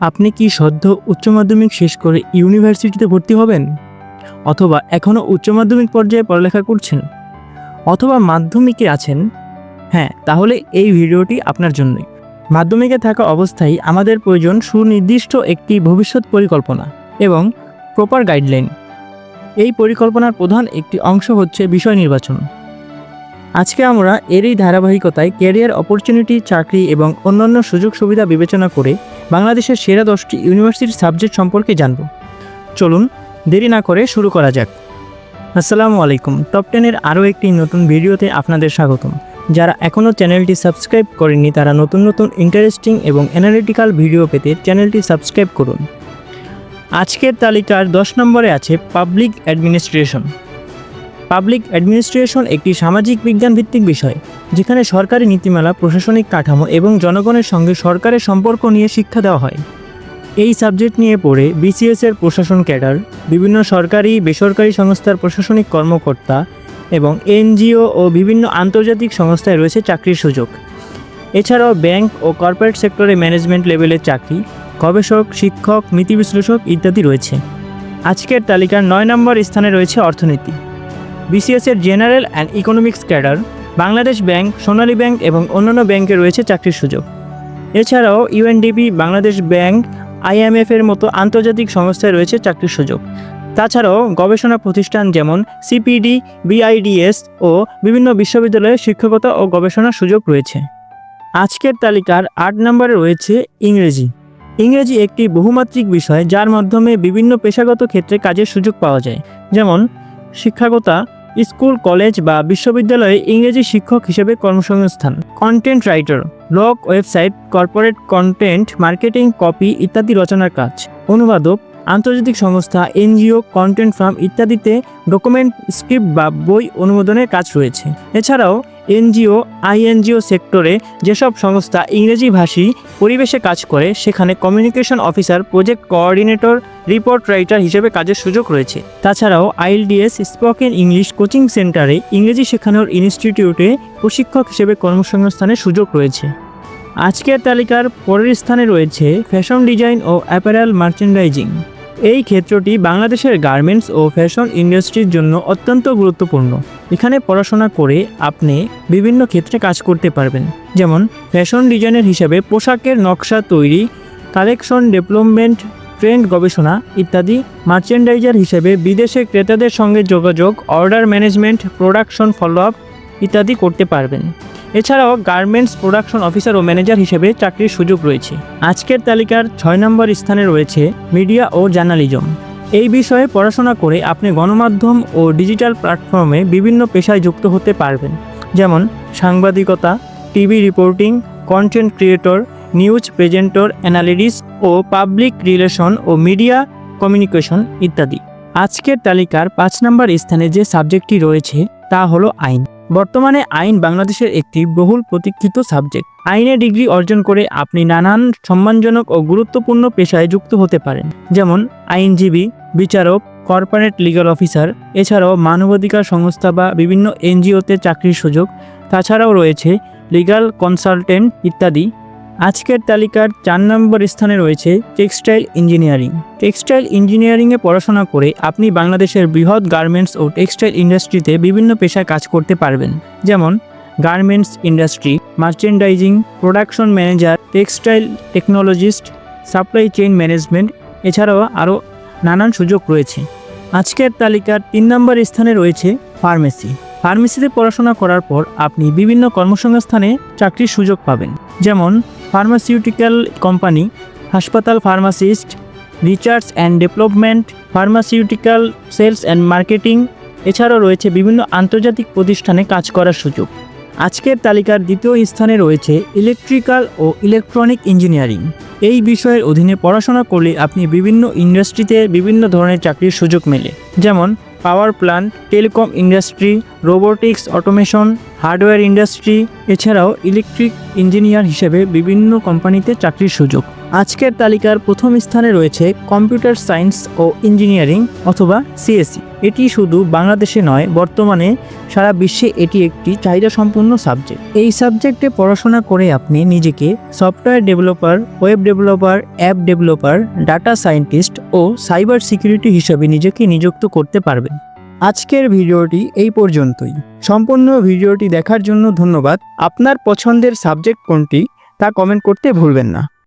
আপনি কি সদ্য উচ্চ মাধ্যমিক শেষ করে ইউনিভার্সিটিতে ভর্তি হবেন? অথবা এখনও উচ্চ মাধ্যমিক পর্যায়ে পড়ালেখা করছেন? অথবা মাধ্যমিকে আছেন? হ্যাঁ তাহলে এই ভিডিওটি আপনার জন্যই। মাধ্যমিকে থাকা অবস্থায় আমাদের প্রয়োজন সুনির্দিষ্ট একটি ভবিষ্যৎ পরিকল্পনা এবং প্রপার গাইডলাইন। এই পরিকল্পনার প্রধান একটি অংশ হচ্ছে বিষয় নির্বাচন। আজকে আমরা এরই ধারাবাহিকতায় ক্যারিয়ার অপরচুনিটি, চাকরি এবং অন্যান্য সুযোগ সুবিধা বিবেচনা করে বাংলাদেশের সেরা দশটি ইউনিভার্সিটির সাবজেক্ট সম্পর্কে জানব। চলুন দেরি না করে শুরু করা যাক। আসসালামু আলাইকুম। টপ টেনের আরও একটি নতুন ভিডিওতে আপনাদের স্বাগতম। যারা এখনও চ্যানেলটি সাবস্ক্রাইব করেননি, তারা নতুন নতুন ইন্টারেস্টিং এবং অ্যানালিটিক্যাল ভিডিও পেতে চ্যানেলটি সাবস্ক্রাইব করুন। আজকের তালিকার দশ নম্বরে আছে পাবলিক অ্যাডমিনিস্ট্রেশন। পাবলিক অ্যাডমিনিস্ট্রেশন একটি সামাজিক বিজ্ঞান ভিত্তিক বিষয়। যেখানে সরকারি নীতিমালা, প্রশাসনিক কাঠামো এবং জনগণের সঙ্গে সরকারের সম্পর্ক নিয়ে শিক্ষা দেওয়া হয়। এই সাবজেক্ট নিয়ে পড়ে বিসিএস এর প্রশাসন ক্যাডার, বিভিন্ন সরকারি, বেসরকারি সংস্থার প্রশাসনিক কর্মকর্তা এবং এনজিও ও বিভিন্ন আন্তর্জাতিক সংস্থায় রয়েছে চাকরির সুযোগ। এছাড়াও ব্যাংক ও কর্পোরেট সেক্টরে ম্যানেজমেন্ট লেভেলের চাকরি, গবেষক, শিক্ষক, নীতি বিশ্লেষক ইত্যাদি রয়েছে। আজকের তালিকার নয় নম্বর স্থানে রয়েছে অর্থনীতি। বিসিএস এর general and economics cadre Bangladesh bank, Sonali bank এবং অন্যান্য ব্যাংকে রয়েছে চাকরির সুযোগ। এছাড়াও ইউএনডিপি, বাংলাদেশ ব্যাংক, আইএমএফ এর মতো আন্তর্জাতিক সংস্থায় রয়েছে চাকরির সুযোগ। তাছাড়াও গবেষণা প্রতিষ্ঠান যেমন সিপিডি, বিআইডিএস ও বিভিন্ন বিশ্ববিদ্যালয়ে শিক্ষকতা ও গবেষণার সুযোগ রয়েছে। আজকের তালিকার আট নম্বরে রয়েছে ইংরেজি। ইংরেজি একটি বহুমাত্রিক বিষয়, যার মাধ্যমে বিভিন্ন পেশাগত ক্ষেত্রে কাজের সুযোগ পাওয়া যায়। যেমন শিক্ষকতা স্কুল, কলেজ বা বিশ্ববিদ্যালয়ে ইংরেজি শিক্ষক হিসেবে কর্মসংস্থান। Content writer blog website corporate content marketing copy ইত্যাদি রচনার কাজ। অনুবাদক, আন্তর্জাতিক সংস্থা, এনজিও কন্টেন্ট ফার্ম ইত্যাদিতে ডকুমেন্ট স্ক্রিপ্ট বা বই অনুমোদনের কাজ রয়েছে। এছাড়াও এনজিও, আইএনজিও সেক্টরে যেসব সংস্থা ইংরেজি ভাষী পরিবেশে কাজ করে, সেখানে communication officer, project coordinator, report writer হিসেবে কাজের সুযোগ রয়েছে। তাছাড়াও আইএলডিএস স্পোকেন ইংলিশ কোচিং সেন্টারে ইংরেজি শেখানোর ইনস্টিটিউটে প্রশিক্ষক হিসেবে কর্মসংস্থানের সুযোগ রয়েছে। আজকের তালিকার পরের স্থানে রয়েছে ফ্যাশন ডিজাইন ও অ্যাপারেল মার্চেন্ডাইজিং। এই ক্ষেত্রটি বাংলাদেশের গার্মেন্টস ও ফ্যাশন ইন্ডাস্ট্রির জন্য অত্যন্ত গুরুত্বপূর্ণ। এখানে পড়াশোনা করে আপনি বিভিন্ন ক্ষেত্রে কাজ করতে পারবেন। যেমন, ফ্যাশন ডিজাইনের হিসাবে পোশাকের নকশা তৈরি, কালেকশন ডেভেলপমেন্ট, ট্রেন্ড গবেষণা ইত্যাদি মার্চেন্ডাইজার হিসেবে বিদেশে ক্রেতাদের সঙ্গে যোগাযোগ, order management, production follow up ইত্যাদি করতে পারবেন। এছাড়াও গার্মেন্টস প্রোডাকশন অফিসার ও ম্যানেজার হিসেবে চাকরির সুযোগ রয়েছে। আজকের তালিকার ছয় নম্বর স্থানে রয়েছে মিডিয়া ও জার্নালিজম। এই বিষয়ে পড়াশোনা করে আপনি গণমাধ্যম ও ডিজিটাল প্ল্যাটফর্মে বিভিন্ন পেশায় যুক্ত হতে পারবেন। যেমন সাংবাদিকতা, TV reporting, content creator, news presenter analytics ও পাবলিক রিলেশন ও মিডিয়া কমিউনিকেশন ইত্যাদি। আজকের তালিকার পাঁচ নম্বর স্থানে যে সাবজেক্টটি রয়েছে তা হলো আইন। বর্তমানে আইন বাংলাদেশের একটি বহুল প্রতীক্ষিত সাবজেক্ট। আইনে ডিগ্রি অর্জন করে আপনি নানান সম্মানজনক ও গুরুত্বপূর্ণ পেশায় যুক্ত হতে পারেন। যেমন, আইনজীবী, বিচারক, কর্পোরেট লিগাল অফিসার, এছাড়াও মানবাধিকার সংস্থা বা বিভিন্ন এনজিওতে চাকরির সুযোগ। তাছাড়াও রয়েছে লিগাল কনসালটেন্ট ইত্যাদি। আজকের তালিকার চার নম্বর স্থানে রয়েছে টেক্সটাইল ইঞ্জিনিয়ারিং। টেক্সটাইল ইঞ্জিনিয়ারিংয়ে পড়াশোনা করে আপনি বাংলাদেশের বৃহৎ গার্মেন্টস ও টেক্সটাইল ইন্ডাস্ট্রিতে বিভিন্ন পেশায় কাজ করতে পারবেন। যেমন garments industry, merchandising, production manager, textile technologist, supply chain management, এছাড়াও আরও নানান সুযোগ রয়েছে। আজকের তালিকার তিন নম্বর স্থানে রয়েছে ফার্মেসি। ফার্মেসিতে পড়াশোনা করার পর আপনি বিভিন্ন কর্মসংস্থানে চাকরির সুযোগ পাবেন। যেমন ফার্মাসিউটিক্যাল কোম্পানি হাসপাতাল pharmacist research and development pharmaceutical sales and marketing এছাড়াও রয়েছে বিভিন্ন আন্তর্জাতিক প্রতিষ্ঠানে কাজ করার সুযোগ। আজকের তালিকার দ্বিতীয় স্থানে রয়েছে ইলেকট্রিক্যাল ও ইলেকট্রনিক ইঞ্জিনিয়ারিং এই বিষয়ের অধীনে পড়াশোনা করলে আপনি বিভিন্ন ইন্ডাস্ট্রিতে বিভিন্ন ধরনের চাকরির সুযোগ মেলে। যেমন power plant telecom industry robotics automation hardware industry, এছাড়াও ইলেকট্রিক ইঞ্জিনিয়ার হিসেবে বিভিন্ন কোম্পানিতে চাকরির সুযোগ। আজকের তালিকার প্রথম স্থানে রয়েছে কম্পিউটার সায়েন্স ও ইঞ্জিনিয়ারিং অথবা সিএসসি এটি শুধু বাংলাদেশে নয়, বর্তমানে সারা বিশ্বে এটি একটি চাহিদা সম্পন্ন সাবজেক্ট। এই সাবজেক্টে পড়াশোনা করে আপনি নিজেকে software developer, web developer, app developer, data scientist ও সাইবার সিকিউরিটি হিসেবে নিজেকে নিযুক্ত করতে পারবেন। আজকের ভিডিওটি এই পর্যন্তই। সম্পূর্ণ ভিডিওটি দেখার জন্য ধন্যবাদ। আপনার পছন্দের সাবজেক্ট কোনটি তা কমেন্ট করতে ভুলবেন না।